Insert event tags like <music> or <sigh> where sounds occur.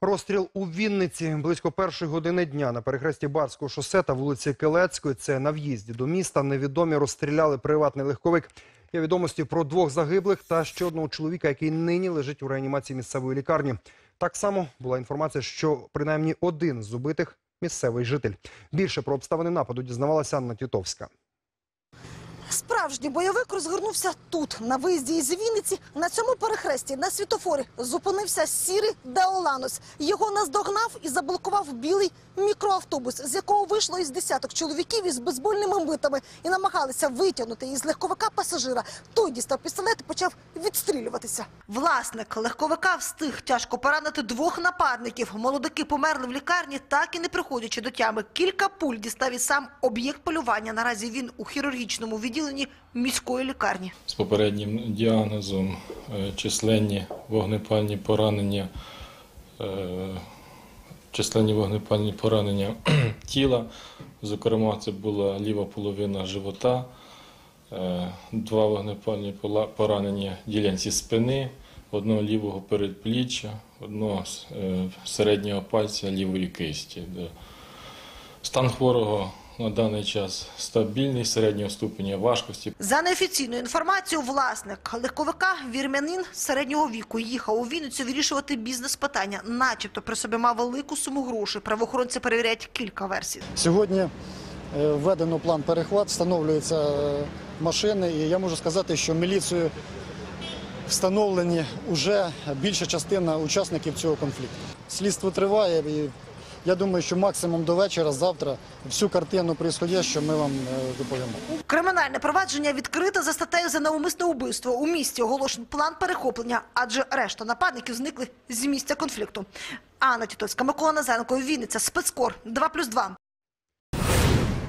Розстріл у Вінниці близько першої години дня на перехресті Барського шосе та вулиці Келецької. Це на в'їзді до міста. Невідомі розстріляли приватний легковик. Є відомості про двох загиблих та ще одного чоловіка, який нині лежить у реанімації місцевої лікарні. Так само була інформація, що принаймні один з убитих місцевий житель. Більше про обставини нападу дізнавалася Анна Тітовська. Справжній бойовик розгорнувся тут, на виїзді із Вінниці. На цьому перехресті на світофорі зупинився сірий Деоланус. Його наздогнав і заблокував білий мікроавтобус, з якого вийшло із десяток чоловіків із бейсбольними битами і намагалися витягнути із легковика пасажира. Той дістав пістолет і почав відстрілюватися. Власник легковика встиг тяжко поранити двох нападників. Молодики померли в лікарні, так і не приходячи до тями. Кілька пуль дістав і сам об'єкт полювання. Наразі він у хірургічному відділенні міської лікарні. з попереднім діагнозом, е, численні вогнепальні поранення, е, численні вогнепальні поранення <clears throat> тіла. Зокрема, це була ліва половина живота, е, два вогнепальні поранення ділянці спини, одного лівого передпліччя, одного середнього пальця лівої кисті. Стан хворого на даний час стабільний, середнього ступеня важкості. За неофіційною інформацією, власник легковика вірмянин середнього віку їхав у Вінницю вирішувати бізнес-питання. Начебто при собі мав велику суму грошей. Правоохоронці перевіряють кілька версій. Сьогодні е, введено план перехват, встановлюються е, машини, і я можу сказати, що міліцією встановлені вже більша частина учасників цього конфлікту. Слідство триває, і я думаю, що максимум до вечора, завтра, всю картину происходящого ми вам е, доповімо. Кримінальне провадження відкрите за статтею за навмисне убивство. У місті оголошений план перехоплення, адже решта нападників зникли з місця конфлікту. Анна Тітоцька, Микола Назаренко, Вінниця, спецкор 2+,2.